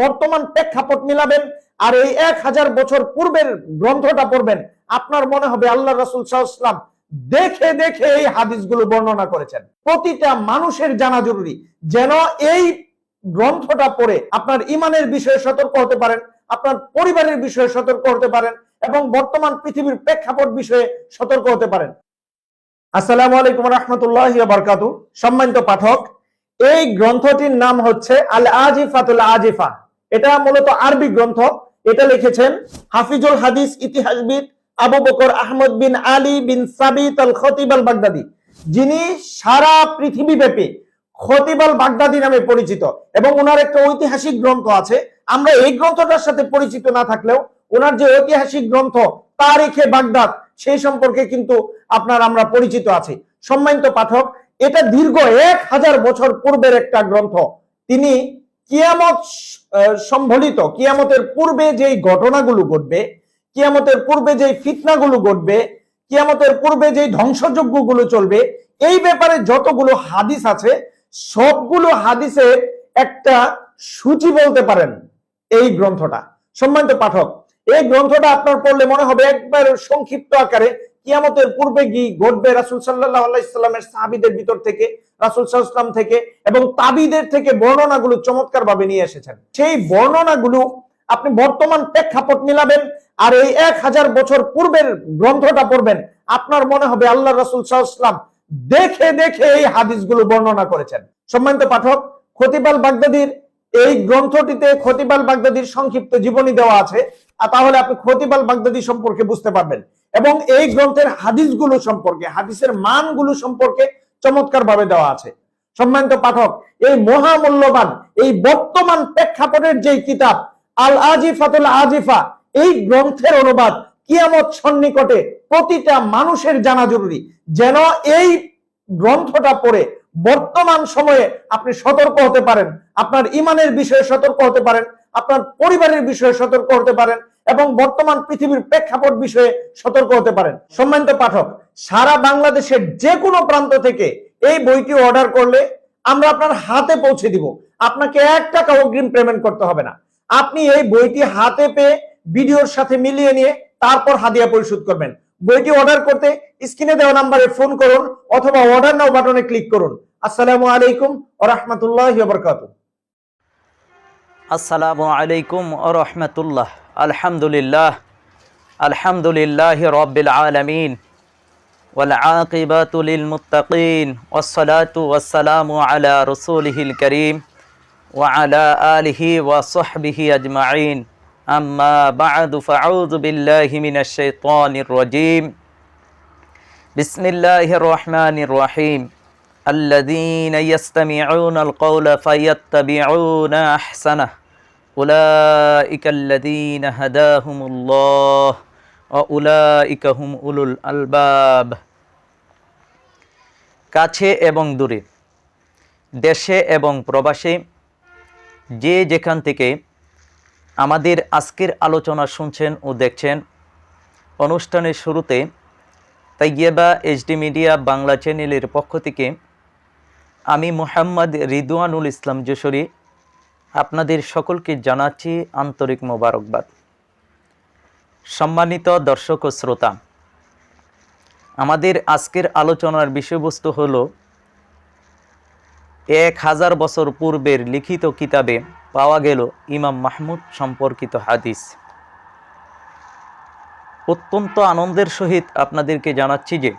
বর্তমান প্রেক্ষাপট মিলাবেন আর এই এক হাজার বছর পূর্বের গ্রন্থটা পড়বেন, আপনার মনে হবে আল্লাহ রসুল সাল্লাম দেখে দেখে এই হাদিসগুলো বর্ণনা করেছেন। প্রতিটা মানুষের জানা জরুরি যেন এই গ্রন্থটা পড়ে আপনার ইমানের বিষয়ে সতর্ক হতে পারেন, আপনার পরিবারের বিষয়ে সতর্ক হতে পারেন এবং বর্তমান পৃথিবীর প্রেক্ষাপট বিষয়ে সতর্ক হতে পারেন। আসসালামু আলাইকুম রহমতুল্লাহ বারকাতু সম্মানিত পাঠক, এই গ্রন্থটির নাম হচ্ছে আল আজিফাতুল আজিফা এটা মূলত আরবি গ্রন্থ। এটা লিখেছেন হাফিজুল হাদিস ইতিহাসবিদ আবু বকর আহমদ বিন আলী বিন সাবিত আল খতিব আল বাগদাদি। যিনি সারা পৃথিবী ব্যাপী খতিব আল বাগদাদি নামে পরিচিত এবং ওনার একটা ঐতিহাসিক গ্রন্থ আছে। আমরা এই গ্রন্থটার সাথে পরিচিত না থাকলেও ওনার যে ঐতিহাসিক গ্রন্থ, তারিখে বাগদাদ, সেই সম্পর্কে কিন্তু আপনার আমরা পরিচিত আছি। সম্মানিত পাঠক, এটা দীর্ঘ এক হাজার বছর পূর্বের একটা গ্রন্থ। তিনি কিয়ামত সম্বলিত, কিয়ামতের পূর্বে যেই ঘটনাগুলো ঘটবে, কিয়ামতের পূর্বে যেই ফিতনাগুলো ঘটবে, কিয়ামতের পূর্বে যেই ধ্বংসযজ্ঞগুলো চলবে, এই ব্যাপারে যতগুলো হাদিস আছে, সবগুলো হাদিসের একটা সূচি বলতে পারেন এই গ্রন্থটা। সম্মানিত পাঠক, এই গ্রন্থটা আপনার পড়লে মনে হবে একবার সংক্ষিপ্ত আকারে কিয়ামতের পূর্বে কি ঘটবে রাসুল সাল্লাহ আলাইসাল্লামের সাহাবিদের ভিতর থেকে রাসুল সাল্লাম থেকে এবং তাবিদের থেকে বর্ণনাগুলো চমৎকার ভাবে নিয়ে এসেছেন। সেই বর্ণনাগুলো আপনি বর্তমান প্রেক্ষাপট মিলাবেন আর এই এক হাজার বছর পূর্বের গ্রন্থটা পড়বেন, আপনার মনে হবে আল্লাহ রাসুল সাল্লাম দেখে দেখে এই হাদিসগুলো বর্ণনা করেছেন। সম্মানিত পাঠক, খতিবাল বাগদাদির এই গ্রন্থটিতে খতিবাল বাগদাদির সংক্ষিপ্ত জীবনী দেওয়া আছে, আর তাহলে আপনি খতিবাল বাগদাদি সম্পর্কে বুঝতে পারবেন। এবং এই গ্রন্থের হাদিসগুলো সম্পর্কে, হাদিসের মানগুলো সম্পর্কে চমৎকার ভাবে দেওয়া আছে। সম্মানিত পাঠক, এই মহামূল্যবান, এই বর্তমান প্রেক্ষাপটের যে কিতাব আল আজিফাতুল আজিফা, এই গ্রন্থের অনুবাদ কিয়ামত সন্নিকটে প্রতিটা মানুষের জানা জরুরি। যেন এই গ্রন্থটা পড়ে বর্তমান সময়ে আপনি সতর্ক হতে পারেন, আপনার ইমানের বিষয়ে সতর্ক হতে পারেন, আপনার পরিবারের বিষয়ে সতর্ক হতে পারেন এবং বর্তমান পৃথিবীর প্রেক্ষাপট বিষয়ে সতর্ক হতে পারেন। সম্মানিত পাঠক, সারা বাংলাদেশের যে কোনো প্রান্ত থেকে এই বইটি অর্ডার করলে আমরা আপনার হাতে পৌঁছে দিব। আপনাকে এক টাকা অগ্রিম পেমেন্ট করতে হবে না। আপনি এই বইটি হাতে পেয়ে ভিডিওর সাথে মিলিয়ে নিয়ে তারপর হাদিয়া পরিশোধ করবেন। বইটি অর্ডার করতে স্ক্রিনে দেওয়া নাম্বারে ফোন করুন অথবা অর্ডার নাও বাটনে ক্লিক করুন। আসসালামু আলাইকুম ওয়া রাহমাতুল্লাহি ওয়া বারাকাতুহু। আসসালামু আলাইকুম রহমতুল্লাহ আলহামদুলিল্লাহ আলহামদুলিল্লাহ রব্বিল আলমিন والعاقبة للمتقين والصلاة والسلام على رسوله الكريم وعلى آله وصحبه أجمعين أما بعد فأعوذ بالله من الشيطان الرجيم بسم الله الرحمن الرحيم الذين يستمعون القول فيتبعون أحسنه أولئك الذين هداهم الله وأولئك هم أولو الألباب কাছে এবং দূরে দেশে এবং প্রবাসে যে যেখান থেকে আমাদের আজকের আলোচনা শুনছেন ও দেখছেন অনুষ্ঠানের শুরুতে তাইয়েবা এইচডি মিডিয়া বাংলা চ্যানেলের পক্ষ থেকে আমি মোহাম্মদ রিদওয়ানুল ইসলাম যশোরী আপনাদের সকলকে জানাচ্ছি আন্তরিক মোবারকবাদ। সম্মানিত দর্শক ও শ্রোতা, আমাদের আজকের আলোচনার বিষয়বস্তু হল এক হাজার বছর পূর্বের লিখিত কিতাবে পাওয়া গেল ইমাম মাহমুদ সম্পর্কিত হাদিস। অত্যন্ত আনন্দের সহিত আপনাদেরকে জানাচ্ছি যে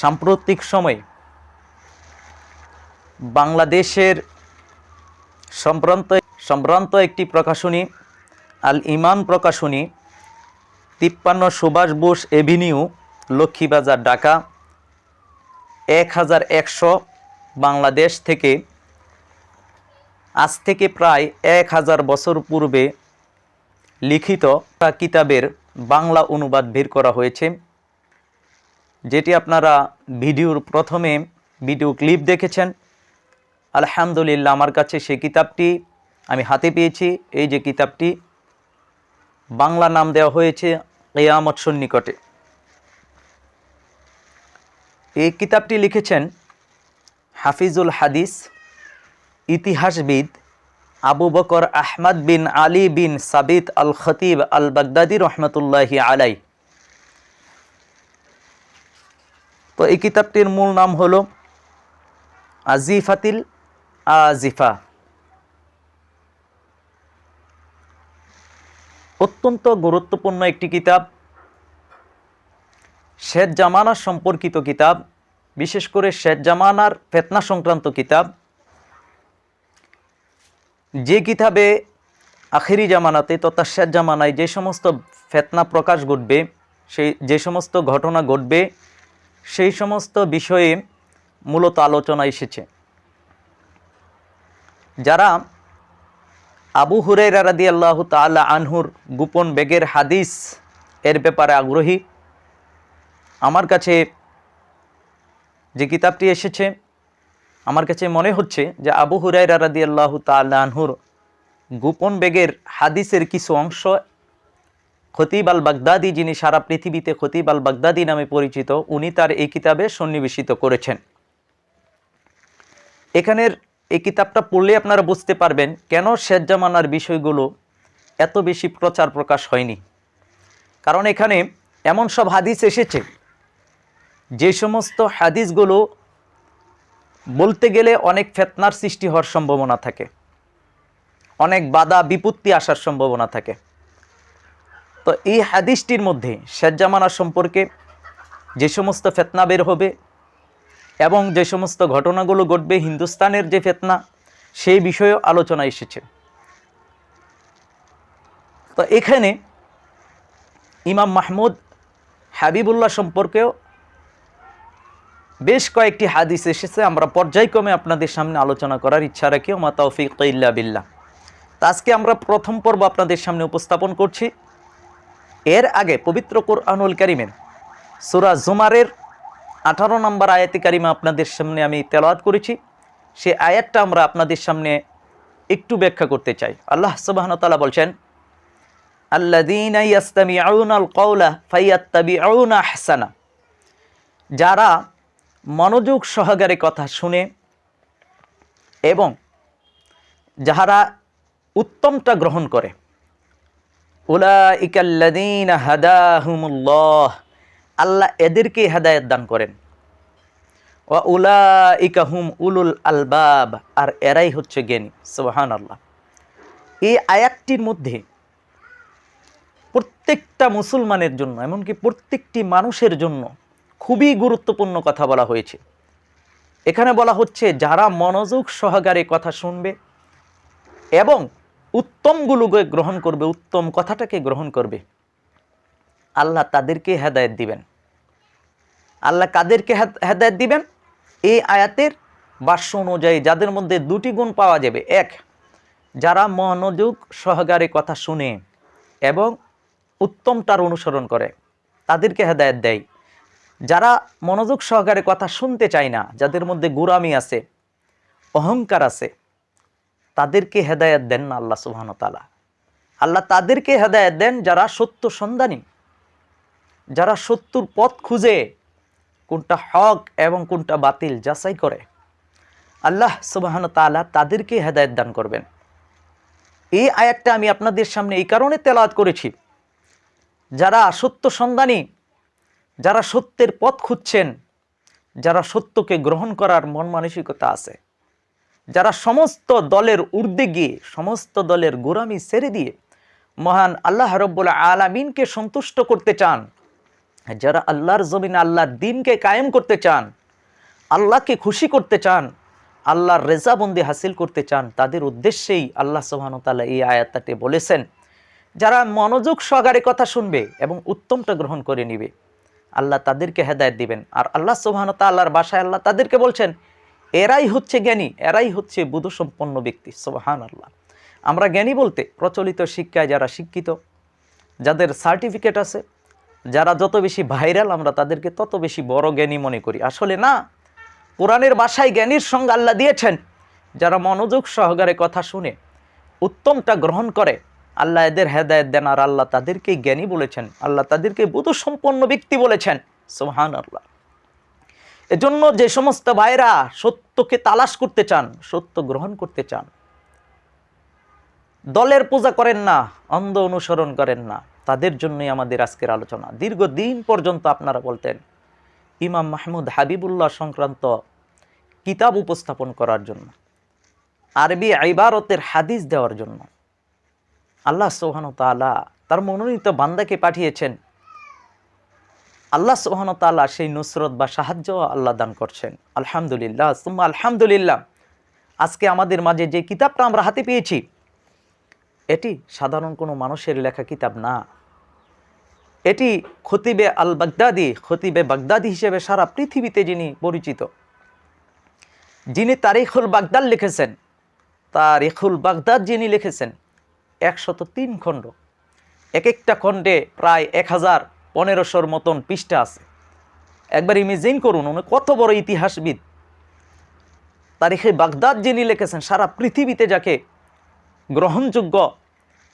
সাম্প্রতিক সময়ে বাংলাদেশের সম্ভ্রান্ত সম্ভ্রান্ত একটি প্রকাশনী, আল ইমান প্রকাশনী, তিপ্পান্ন সুভাষ বোস এভিনিউ, লক্ষ্মীবাজার, ঢাকা, এক হাজার একশো, বাংলাদেশ থেকে। আজ থেকে প্রায় এক হাজার বছর পূর্বে লিখিত কিতাবের বাংলা অনুবাদ বের করা হয়েছে, যেটি আপনারা ভিডিওর প্রথমে ভিডিও ক্লিপ দেখেছেন। আলহামদুলিল্লাহ, আমার কাছে সেই কিতাবটি আমি হাতে পেয়েছি। এই যে কিতাবটি, বাংলা নাম দেওয়া হয়েছে কেয়ামত সন্নিকটে। এই কিতাবটি লিখেছেন হাফিজুল হাদিস, ইতিহাসবিদ আবু বকর আহমদ বিন আলী বিন সাবিত আল খতিব আল বাগদাদি রহমতুল্লাহি আলাই তো এই কিতাবটির মূল নাম হলো আজিফাতিল আজিফা অত্যন্ত গুরুত্বপূর্ণ একটি কিতাব। শেষ জামানা সম্পর্কিত কিতাব, বিশেষ করে শেষ জামানার ফেতনা সংক্রান্ত কিতাব। যে কিতাবে আখেরি জামানাতে তথা শেষ জামানায় যে সমস্ত ফেতনা প্রকাশ ঘটবে, সেই, যে সমস্ত ঘটনা ঘটবে, সেই সমস্ত বিষয়ে মূলত আলোচনা এসেছে। যারা আবু হুরাইরা রাদি আল্লাহ তালা আনহুর গোপন বেগের হাদিস এর ব্যাপারে আগ্রহী, আমার কাছে যে কিতাবটি এসেছে, আমার কাছে মনে হচ্ছে যে আবু হুরাইরা রাদি আল্লাহ আনহুর গোপন বেগের হাদিসের কিছু অংশ খতিব আল বাগদাদি যিনি সারা পৃথিবীতে খতিব আল বাগদাদি নামে পরিচিত, উনি তার এই কিতাবে সন্নিবেশিত করেছেন। এখানের এই কিতাবটা পড়লে আপনারা বুঝতে পারবেন কেন শেষ জামানার বিষয়গুলো এত বেশি প্রচার প্রকাশ হয়নি। কারণ এখানে এমন সব হাদিস এসেছে, যে সমস্ত হাদিসগুলো বলতে গেলে অনেক ফেতনার সৃষ্টি হওয়ার সম্ভাবনা থাকে, অনেক বাধা বিপত্তি আসার সম্ভাবনা থাকে। তো এই হাদিসটির মধ্যে শেষ জামানা সম্পর্কে যে সমস্ত ফেতনা বের হবে এবং যে সমস্ত ঘটনাগুলো ঘটবে হিন্দুস্তানের যে ফেতনা, সেই বিষয়েও আলোচনা এসেছে। তো এখানে ইমাম মাহমুদ হাবিবুল্লাহ সম্পর্কেও বেশ কয়েকটি হাদিস এসেছে। আমরা পর্যায়ক্রমে আপনাদের সামনে আলোচনা করার ইচ্ছা রাখি। মা তৌফিক ইল্লা বিল্লাহ। তা আজকে আমরা প্রথম পর্ব আপনাদের সামনে উপস্থাপন করছি। এর আগে পবিত্র কোরআনুল করিমের সুরা জুমারের আঠারো নম্বর আয়াতি কারিমা আপনাদের সামনে আমি তেলাওয়াত করেছি। সে আয়াতটা আমরা আপনাদের সামনে একটু ব্যাখ্যা করতে চাই। আল্লাহ সুবাহন তালা বলছেন আল্লাদিনা ইয়াস্তামিউনাল কওলা ফাইয়াত্তাবিউনা আহসানা। যারা মনোযোগ সহকারে কথা শুনে এবং যাহারা উত্তমটা গ্রহণ করে উলাইকাল্লাদিন হাদাহুমুল্লাহ। আল্লাহ এদেরকে হেদায়ত দান করেন। উলা ইকাহুম উলুল আলবাব, আর এরাই হচ্ছে জ্ঞানী। সোহান আল্লাহ এই আয়াতটির মধ্যে প্রত্যেকটা মুসলমানের জন্য, এমনকি প্রত্যেকটি মানুষের জন্য খুবই গুরুত্বপূর্ণ কথা বলা হয়েছে। এখানে বলা হচ্ছে, যারা মনোযোগ সহকারে কথা শুনবে এবং উত্তমগুলোকে গ্রহণ করবে, উত্তম কথাটাকে গ্রহণ করবে, আল্লাহ তাদেরকে হেদায়ত দিবেন। আল্লাহ কাদেরকে হেদায়ত দিবেন? এই আয়াতের বাস্য অনুযায়ী যাদের মধ্যে দুটি গুণ পাওয়া যাবে। এক, যারা মনোযোগ সহকারে কথা শুনে এবং উত্তমটার অনুসরণ করে, তাদেরকে হেদায়ত দেয়। যারা মনোযোগ সহকারে কথা শুনতে চায় না, যাদের মধ্যে গুরামি আছে, অহংকার আছে, তাদেরকে হেদায়ত দেন না আল্লাহ সুবাহন তালা আল্লাহ তাদেরকে হেদায়ত দেন যারা সত্য সন্ধানী, যারা সত্যর পথ খুঁজে কোনটা হক এবং কোনটা বাতিল যাচাই করে। আল্লাহ সুবাহন তালা তাদেরকে হেদায়ত দান করবেন। এই আয়াতটা আমি আপনাদের সামনে এই কারণে তেলাত করেছি। যারা সত্য সন্ধানী, যারা সত্যের পথ খুঁজছেন, যারা সত্যকে গ্রহণ করার মন মানসিকতা আছে, যারা সমস্ত দলের ঊর্ধ্বে গিয়ে, সমস্ত দলের গোরামি ছেড়ে দিয়ে মহান আল্লাহ রব্বুল আলামিনকে সন্তুষ্ট করতে চান যারা আল্লাহর জমিনে আল্লাহর দিনকে কায়েম করতে চান, আল্লাহকে খুশি করতে চান, আল্লাহর রেজাবন্দি হাসিল করতে চান, তাদের উদ্দেশ্যেই আল্লাহ সোহানতাল্লাহ এই আয়াতটাতে বলেছেন, যারা মনোযোগ সহকারে কথা শুনবে এবং উত্তমটা গ্রহণ করে নিবে, আল্লাহ তাদেরকে হেদায়ত দিবেন। আর আল্লাহ সোহানতা আল্লাহর বাসায় আল্লাহ তাদেরকে বলছেন, এরাই হচ্ছে জ্ঞানী, এরাই হচ্ছে বুধসম্পন্ন ব্যক্তি সোহান আল্লাহ আমরা জ্ঞানী বলতে প্রচলিত শিক্ষায় যারা শিক্ষিত, যাদের সার্টিফিকেট আছে যারা যত বেশি ভাইরাল আমরা তাদেরকে তত বেশি বড় জ্ঞানী মনে করি। আসলে না, কোরআনের বাসায় জ্ঞানীর সঙ্গে আল্লাহ দিয়েছেন। যারা মনোযোগ সহকারে কথা শুনে, উত্তমটা গ্রহণ করে, আল্লাহ এদের হেদায়ত দেন আর আল্লাহ তাদেরকে জ্ঞানী বলেছেন। আল্লাহ তাদেরকে বুধসম্পন্ন ব্যক্তি বলেছেন। সোহান আল্লাহ এজন্য যে সমস্ত ভাইরা সত্যকে তালাশ করতে চান, সত্য গ্রহণ করতে চান, দলের পূজা করেন না, অন্ধ অনুসরণ করেন না তাদের জন্যই আমাদের আজকের আলোচনা। দীর্ঘদিন পর্যন্ত আপনারা বলতেন, ইমাম মাহমুদ হাবিবুল্লাহ সংক্রান্ত কিতাব উপস্থাপন করার জন্য, আরবি আইবারতের হাদিস দেওয়ার জন্য। আল্লাহ সোহান তালা তার মনোনীত বান্দাকে পাঠিয়েছেন। আল্লাহ সোহান তালা সেই নুসরত বা সাহায্য আল্লাহ দান করছেন। আলহামদুলিল্লাহ, সুম্মা আলহামদুলিল্লাহ। আজকে আমাদের মাঝে যে কিতাবটা আমরা হাতে পেয়েছি, এটি সাধারণ কোনো মানুষের লেখা কিতাব না। এটি খতিবে আল বাগদাদি খতিবে বাগদাদি হিসেবে সারা পৃথিবীতে যিনি পরিচিত, যিনি তারিখুল বাগদাদ লিখেছেন, তারিখুল বাগদাদ যিনি লিখেছেন, একশত তিন খণ্ড। এক একটা খণ্ডে প্রায় এক হাজার পনেরোশোর মতন পৃষ্ঠা আছে। একবার ইমেজিন করুন, উনি কত বড় ইতিহাসবিদ। তারিখে বাগদাদ যিনি লিখেছেন, সারা পৃথিবীতে যাকে গ্রহণযোগ্য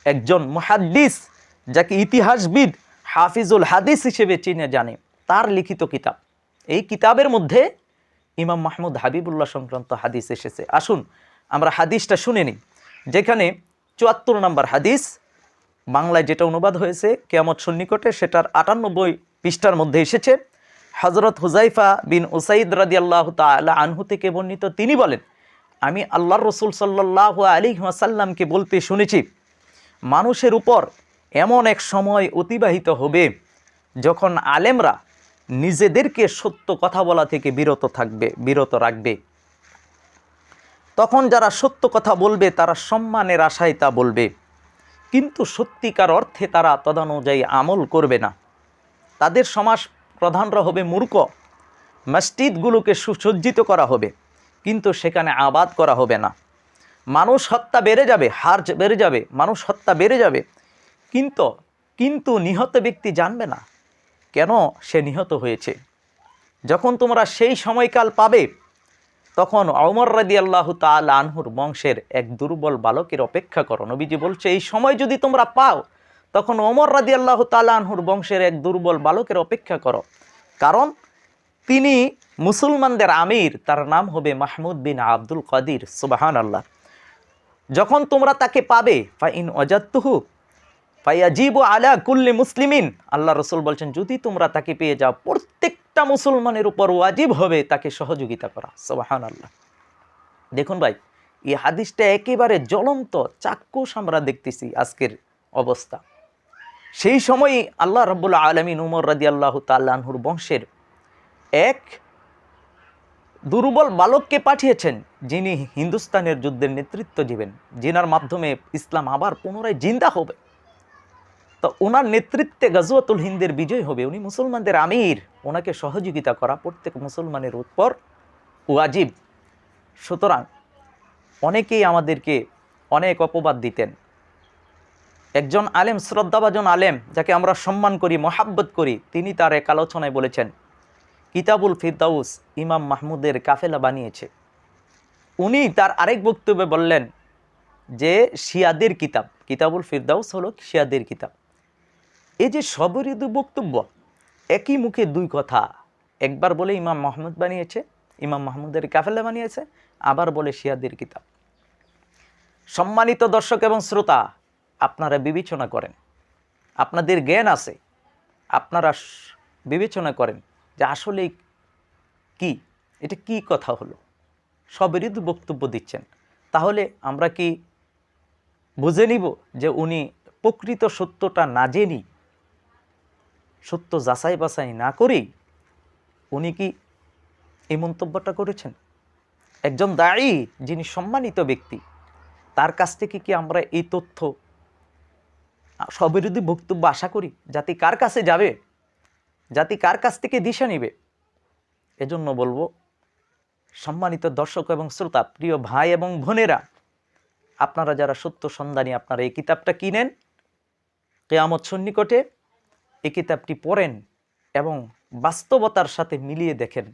একজন মহাদ্দিস, যাকে ইতিহাসবিদ হাফিজুল হাদিস হিসেবে চিনে জানে। তার লিখিত কিতাব। এই কিতাবের মধ্যে ইমাম মাহমুদ হাবিবুল্লাহ সংক্রান্ত হাদিস এসেছে। আসুন, আমরা হাদিসটা শুনে নিই। যেখানে চুয়াত্তর নম্বর হাদিস, বাংলায় যেটা অনুবাদ হয়েছে, কেয়ামত সন্নিকটে সেটার আটানব্বই পৃষ্ঠার মধ্যে এসেছে। হজরত হুজাইফা বিন উসাইদ রাদি আল্লাহ তালা আনহু থেকে বর্ণিত, তিনি বলেন, আমি আল্লাহ রসুল সাল্লাহ আলী ওয়াসাল্লামকে বলতে শুনেছি, মানুষের উপর এমন এক সময় অতিবাহিত হবে যখন আলেমরা নিজেদেরকে সত্য কথা বলা থেকে বিরত থাকবে, বিরত রাখবে। তখন যারা সত্য কথা বলবে, তারা সম্মানের আশায় তা বলবে। কিন্তু সত্যিকার অর্থে তারা তদানুযায়ী আমল করবে না। তাদের সমাজ প্রধানরা হবে মূর্খ। মসজিদগুলোকে সুসজ্জিত করা হবে, কিন্তু সেখানে আবাদ করা হবে না। মানুষ হত্যা বেড়ে যাবে হার বেড়ে যাবে, মানুষ হত্যা বেড়ে যাবে। কিন্তু কিন্তু নিহত ব্যক্তি জানবে না কেন সে নিহত হয়েছে। যখন তোমরা সেই সময়কাল পাবে, তখন অমর রাদি আল্লাহ তাল আনহুর বংশের এক দুর্বল বালকের অপেক্ষা করো। নবীজি বলছে, এই সময় যদি তোমরা পাও, তখন অমর রাদি আল্লাহ তাল আনহুর বংশের এক দুর্বল বালকের অপেক্ষা করো। কারণ তিনি মুসলমানদের আমির, তার নাম হবে মাহমুদ বিন আব্দুল কাদির সুবাহান আল্লাহ যখন তোমরা তাকে পাবে, ফাইন অজাত্তুহু ফাইয়াজিবু আলা কুল্লি মুসলিমিন। আল্লাহ রসুল বলছেন, যদি তোমরা তাকে পেয়ে যাও, প্রত্যেকটা মুসলমানের উপর ওয়াজিব হবে, তাকে সহযোগিতা করা। সোবাহান আল্লাহ দেখুন ভাই, এই হাদিসটা একেবারে জ্বলন্ত, চাক্ষুষ আমরা দেখতেছি আজকের অবস্থা। সেই সময়ই আল্লাহ রব্বুল আলমিন উমর রাদি আল্লাহ তাল্লাহুর বংশের এক দুর্বল বালককে পাঠিয়েছেন, যিনি হিন্দুস্তানের যুদ্ধের নেতৃত্ব দিবেন। যিনার মাধ্যমে ইসলাম আবার পুনরায় জিন্দা হবে। তো ওনার নেতৃত্বে গাজুয়াতুল হিন্দের বিজয় হবে। উনি মুসলমানদের আমির। ওনাকে সহযোগিতা করা প্রত্যেক মুসলমানের উপর ওয়াজিব। সুতরাং অনেকেই আমাদেরকে অনেক অপবাদ দিতেন। একজন আলেম, শ্রদ্ধাভাজন আলেম, যাকে আমরা সম্মান করি, মহাব্বত করি, তিনি তার এক আলোচনায় বলেছেন, কিতাবুল ফিরদাউস ইমাম মাহমুদের কাফেলা বানিয়েছে। উনি তার আরেক বক্তব্যে বললেন যে, শিয়াদের কিতাব। কিতাবুল ফিরদাউস হলো শিয়াদের কিতাব। এই যে সবেরই দু বক্তব্য, একই মুখে দুই কথা। একবার বলে ইমাম মাহমুদ বানিয়েছে, ইমাম মাহমুদের কাফেলা বানিয়েছে, আবার বলে শিয়াদের কিতাব। সম্মানিত দর্শক এবং শ্রোতা, আপনারা বিবেচনা করেন। আপনাদের জ্ঞান আছে, আপনারা বিবেচনা করেন যে আসলে কি, এটা কি কথা হলো। সবেরই তো বক্তব্য দিচ্ছেন। তাহলে আমরা কি বুঝে নিব যে উনি প্রকৃত সত্যটা না জেনি সত্য যাচাই বাছাই না করেই উনি কি এই মন্তব্যটা করেছেন? একজন দায়ী যিনি সম্মানিত ব্যক্তি, তার কাছ থেকে কি আমরা এই তথ্য সবিরোধী বক্তব্য আশা করি? জাতি কার কাছে যাবে? জাতি কার কাছ থেকে দিশা নিবে? এজন্য বলব, সম্মানিত দর্শক এবং শ্রোতা, প্রিয় ভাই এবং বোনেরা, আপনারা যারা সত্য সন্ধানী, আপনারা এই কিতাবটা কিনেন, কেয়ামত সন্নিকটে এই কিতাবটি পড়েন এবং বাস্তবতার সাথে মিলিয়ে দেখেন।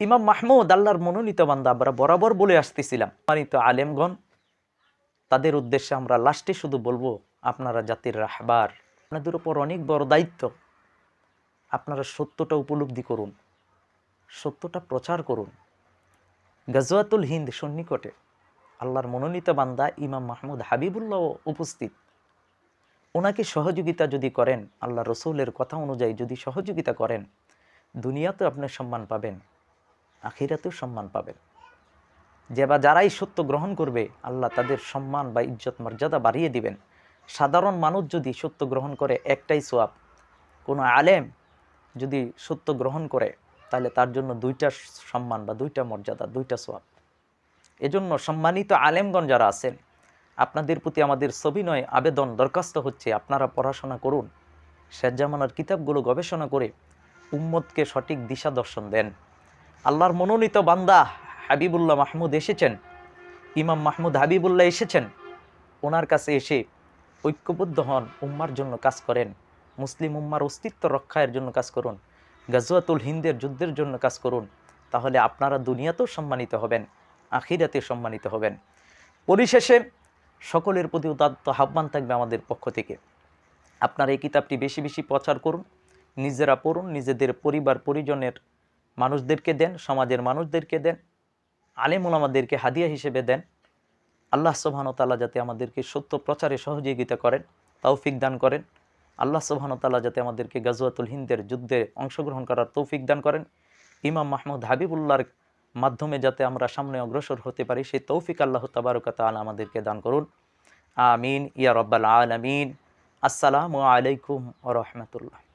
ইমাম মাহমুদ, আল্লাহর মনোনীত বান্দা, আমরা বরাবর বলে আসতেছিলাম। সম্মানিত আলেমগণ, তাদের উদ্দেশ্যে আমরা লাস্টে শুধু বলব, আপনারা জাতির রাহবার, আপনাদের উপর অনেক বড় দায়িত্ব। আপনারা সত্যটা উপলব্ধি করুন, সত্যটা প্রচার করুন। গাজওয়াতুল হিন্দ সন্নিকটে আল্লাহর মনোনীত বান্দা ইমাম মাহমুদ হাবিবুল্লাহ উপস্থিত। ওনাকে সহযোগিতা যদি করেন, আল্লাহ রসুলের কথা অনুযায়ী যদি সহযোগিতা করেন দুনিয়াতে আপনি সম্মান পাবেন, আখিরাতেও সম্মান পাবেন। যে বা যারাই সত্য গ্রহণ করবে, আল্লাহ তাদের সম্মান বা ইজ্জত মর্যাদা বাড়িয়ে দিবেন। সাধারণ মানুষ যদি সত্য গ্রহণ করে, একটাই সোয়াব, কোনো আলেম যদি সত্য গ্রহণ করে, তাহলে তার জন্য দুইটা সম্মান বা দুইটা মর্যাদা, দুইটা সোয়াব। এজন্য সম্মানিত আলেমগণ যারা আছেন আপনাদের প্রতি আমাদের সবিনয় আবেদন দরখাস্ত হচ্ছে, আপনারা পড়াশোনা করুন। শেরজামানার কিতাবগুলো গবেষণা করে উম্মতকে সঠিক দিশা দর্শন দেন। আল্লাহর মনোনীত বান্দা হাবিবুল্লাহ মাহমুদ এসেছেন। ইমাম মাহমুদ হাবিবুল্লাহ এসেছেন। ওনার কাছে এসে ঐক্যবদ্ধ হন, উম্মার জন্য কাজ করেন। মুসলিম উম্মার অস্তিত্ব রক্ষায়ের জন্য কাজ করুন। গাজওয়াতুল হিন্দের যুদ্ধের জন্য কাজ করুন। তাহলে আপনারা দুনিয়াতেও সম্মানিত হবেন আখিরাতে সম্মানিত হবেন। পরিশেষে সকলের প্রতি উদাত্ত আহ্বান থাকবে আমাদের পক্ষ থেকে। আপনারা এই কিতাবটি বেশি বেশি প্রচার করুন, নিজেরা পড়ুন, নিজেদের পরিবার, পরিজনের মানুষদেরকে দেন, সমাজের মানুষদেরকে দেন আলেম ওলামাদেরকে হাদিয়া হিসেবে দেন। আল্লাহ সুবহানতাল্লাহ যাতে আমাদেরকে সত্য প্রচারে সহযোগিতা করেন, তৌফিক দান করেন। আল্লাহ সুবহানতাল্লাহ যাতে আমাদেরকে গাজওয়াতুল হিন্দের যুদ্ধে অংশগ্রহণ করার তৌফিক দান করেন। ইমাম মাহমুদ হাবিবুল্লাহর মাধ্যমে যাতে আমরা সামনে অগ্রসর হতে পারি, সেই তৌফিক আল্লাহ তাবারকাত আল আমাদেরকে দান করুন। আমিন। ইয়া রব্বাল আলামিন। আসসালামু আলাইকুম ও রহমতুল্লাহ।